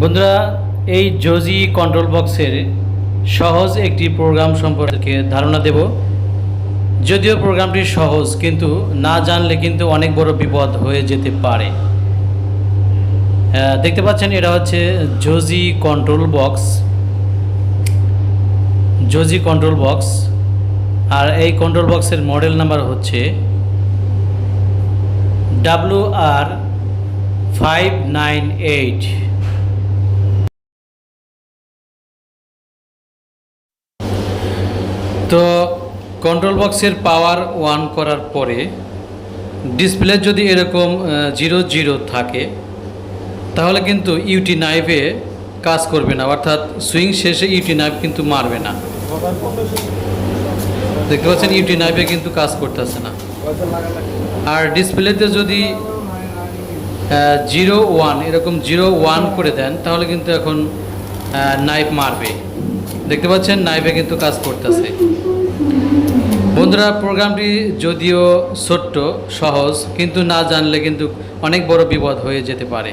বন্ধুরা, এই জোজি কন্ট্রোল বক্সের সহজ একটি প্রোগ্রাম সম্পর্কে ধারণা দেব। যদিও প্রোগ্রামটি সহজ, কিন্তু না জানলে কিন্তু অনেক বড় বিপদ হয়ে যেতে পারে। দেখতে পাচ্ছেন, এটা হচ্ছে জোজি কন্ট্রোল বক্স জোজি কন্ট্রোল বক্স আর এই কন্ট্রোল বক্সের মডেল নাম্বার হচ্ছে W R five nine eight তো কন্ট্রোল বক্সের পাওয়ার ওয়ান করার পরে ডিসপ্লে যদি এরকম জিরো জিরো থাকে, তাহলে কিন্তু ইউটি নাইভে কাজ করবে না। অর্থাৎ সুইং শেষে ইউটি নাইভ কিন্তু মারবে না। দেখতে পাচ্ছেন ইউটি নাইভে কিন্তু কাজ করতেছে না। আর ডিসপ্লেতে যদি জিরো ওয়ান এরকম জিরো ওয়ান করে দেন, তাহলে কিন্তু এখন নাইফ মারবে। দেখতে পাচ্ছেন নাইফে কিন্তু কাজ করতেছে। বন্ধুরা, প্রোগ্রামটি যদিও ছোট্ট, সহজ, কিন্তু না জানলে কিন্তু অনেক বড় বিপদ হয়ে যেতে পারে।